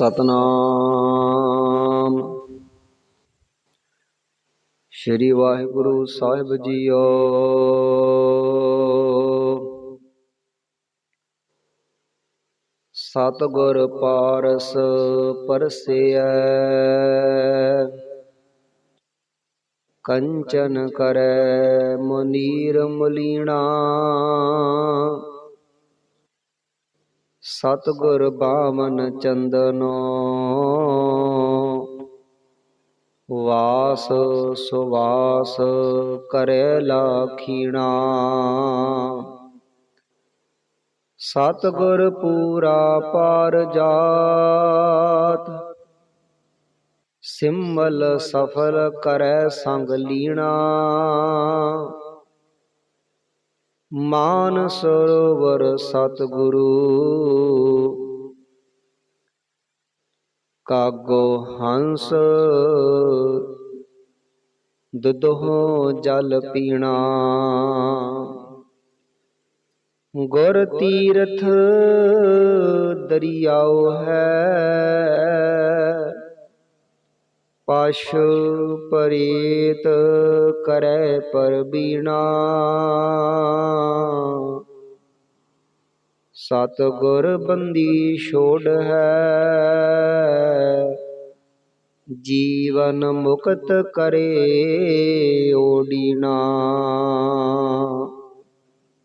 ਸਤਨਾਮ। ਸ੍ਰੀ ਵਾਹਿਗੁਰੂ ਸਾਹਿਬ ਜੀਓ। ਸਤਿਗੁਰ ਪਾਰਸ ਪਰਸੇਐ। ਕੰਚਨ ਕਰੈ ਮੁਨੀਰ ਮੁਲੀਣਾ। ਸਤਿਗੁਰ ਬਾਮਨ ਚੰਦਨੋ, ਵਾਸ ਸੁਵਾਸ ਕਰੈ ਲਾਖੀਣਾ। ਸਤਿਗੁਰ ਪੂਰਾ ਪਾਰ ਜਾਤ, ਸਿਮਲ ਸਫਲ ਕਰੈ ਸੰਗ ਲੀਣਾ। ਮਾਨ ਸਰੋਵਰ ਸਤਗੁਰੂ। ਕਾਗੋ ਹੰਸ ਦੁਧੋ ਜਲ ਪੀਣਾ। ਗੁਰ ਤੀਰਥ ਦਰਿਆਓ ਹੈ। ਪਸ਼ੂ ਪਰੀਤ ਕਰੈ ਪਰਬੀਣਾ ਸਤਿਗੁਰ ਬੰਦੀ ਛੋੜ ਹੈ, ਜੀਵਨ ਮੁਕਤ ਕਰੇ ਓਡੀਨਾ।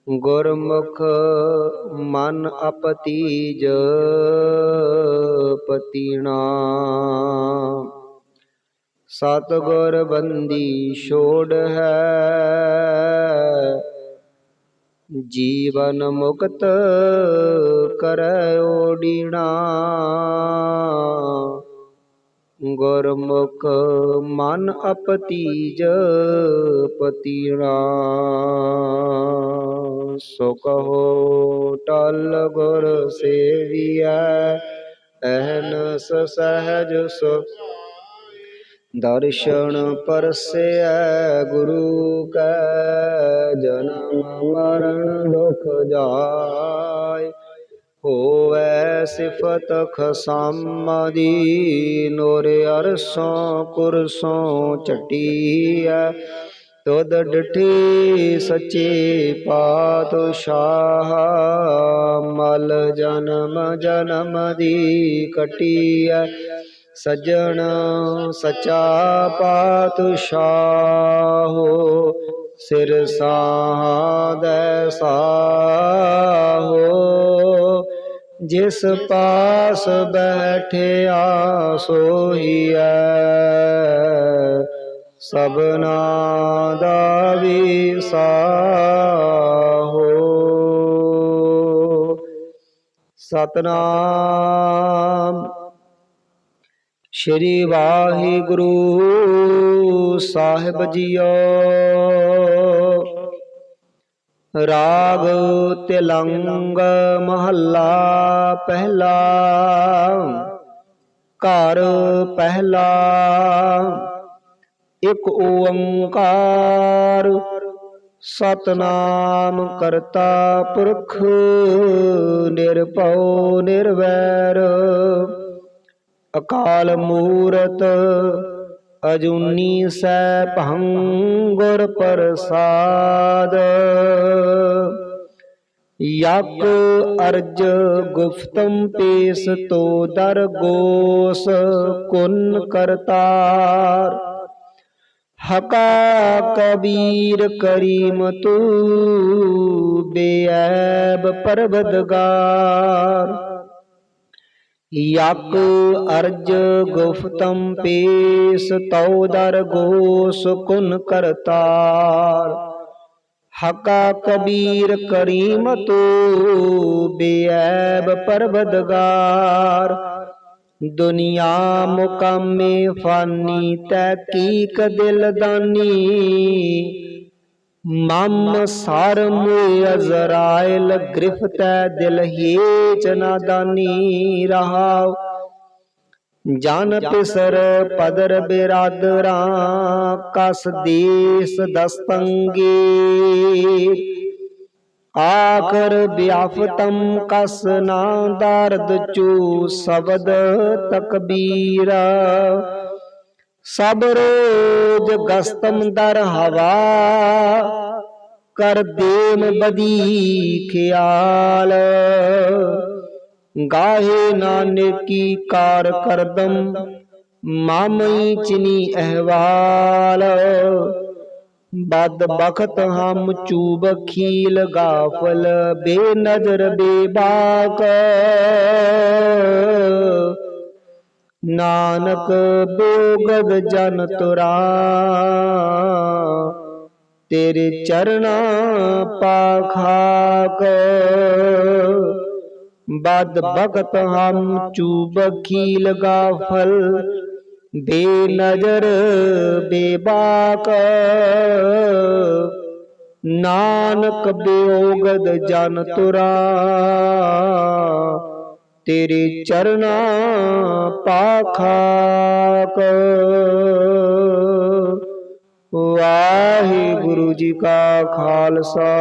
ਗੁਰਮੁਖ ਮਨ ਅਪਤੀਜ ਪਤੀਣਾ ਸਤਿਗੁਰ ਬੰਦੀ ਛੋੜ ਹੈ। ਜੀਵਨ ਮੁਕਤ ਕਰੈ ਓਡੀਣਾ ਗੁਰਮੁਖ ਮਨ ਅਪਤੀਜ ਪਤੀਣਾ। ਸੋ ਕਹੋ ਟਲ ਗੁਰ ਸੇਵੀਐ, ਅਹਨਸ ਸਹਜ ਸੁ ਦਰਸ਼ਨ ਪਰਸੈ ਗੁਰੂ ਕੈ, ਜਨਮ ਮਰਨ ਦੁਖ ਜਾਇ ਹੋਵੈ ਸਿਫਤ ਖਸਮਾਦੀ ਨੋਰ ਅਰਸੋਂ ਕੁਰਸੋਂ ਚਟੀਐ। ਤੁਧ ਡਠੀ ਸੱਚੇ ਪਾਤਸ਼ਾਹ, ਮਲ ਜਨਮ ਜਨਮ ਦੀ ਕਟੀਐ। ਸਜਣ ਸਚਾ ਪਾਤਸ਼ਾਹੋ ਸਿਰ ਸਾਦੈ ਸਾਹੋ ਜਿਸ ਪਾਸ ਬੈਠਿਆ ਸੋਹੀਐ ਸਭਨਾ ਦਾ ਵਿਸਾਹੋ ਸਤਨਾਮ ਸ਼੍ਰੀ ਵਾਹਿਗੁਰੂ ਸਾਹਿਬ ਜੀਓ। ਰਾਗ ਤਿਲੰਗ ਮਹੱਲਾ ਪਹਿਲਾ, ਘਰ ਪਹਿਲਾ, ਇੱਕ ਓੰਕਾਰ ਸਤਨਾਮ ਕਰਤਾ ਪੁਰਖ ਨਿਰਭਉ ਨਿਰਵੈਰ। ਅਕਾਲ ਮੂਰਤ ਅਜੂਨੀ ਸੈ ਭੰ ਗੁਰ ਪ੍ਰਸਾਦ। ਯਕ ਅਰਜ ਗੁਫਤਮ ਪੇਸ ਤੋ ਦਰ ਗੋਸ, ਕੁਨ ਕਰਤਾਰ। ਹਕਾ ਕਬੀਰ ਕਰੀਮ ਤੂ ਬੇਐਬ ਪਰਵਦਗਾਰ। ਯਕ ਅਰਜ ਗੁਫਤਮ ਪੇਸ ਤਉ ਦਰ ਗੋਸ ਕੁਨ ਕਰਤਾਰ। ਹਕਾ ਕਬੀਰ ਕਰੀਮ ਤੋ ਬੇਐਬ ਪਰਵਦਗਾਰ। ਦੁਨੀਆ ਮੁਕਾਮੇ ਫਾਨੀ ਤੈ ਕੀਕ ਦਿਲ ਦਾਨੀ ਮਮ ਸਰ ਮੇ ਅਜ਼ਰਾਇਲ, ਗ੍ਰਿਫਤੈ ਦਿਲ ਹੀਚ ਨਾਦਾਨੀ ਰਹਾਉ। ਜਨ ਪਿਸਰ ਪਦਰ ਬਿਰਾਦਰਾਂ ਕਸ ਦੇਸ ਦਸਤੰਗੇ। ਆਖਰ ਵਿਆਫਤਮ ਕਸ ਨਾ ਦਰਦ ਚੂ, ਸ਼ਬਦ ਤਕਬੀਰ। ਸਭ ਰੋਜ ਗਸਤਮ ਦਰ ਹਵਾ, ਕਰ ਦੇਮ ਬਦੀ ਖਿਆਲ ਗਾਹੇ ਨਾਨਕੀ ਕਾਰ ਕਰਦਮ, ਮਾਮਈ ਚਿਨੀ ਅਹਵਾਲ। ਬਦ ਬਖਤ ਹਮ ਚੂਬ ਖੀਲ ਗਾਫਲ, ਬੇਨਜ਼ਰ ਬੇਬਾਕ। ਨਾਨਕ ਬੋਗਦ ਜਨ ਤੁਰਾ। ਤੇਰੇ ਚਰਣਾ ਪਾਖਾਕ ਬਦ ਬਖਤ ਹਮ ਚੂਬ ਖੀਲ ਗਾਫਲ ਬੇਨਜ਼ਰ ਬੇਬਾਕ ਨਾਨਕ ਬਿਯੋਗਦ ਜਨ ਤੁਰਾ। ਤੇਰੇ ਚਰਨਾ ਪਾਖਾਕ। ਵਾਹਿਗੁਰੂ ਜੀ ਕਾ ਖਾਲਸਾ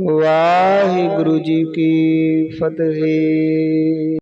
ਵਾਹਿਗੁਰੂ ਜੀ ਕੀ ਫਤਿਹ।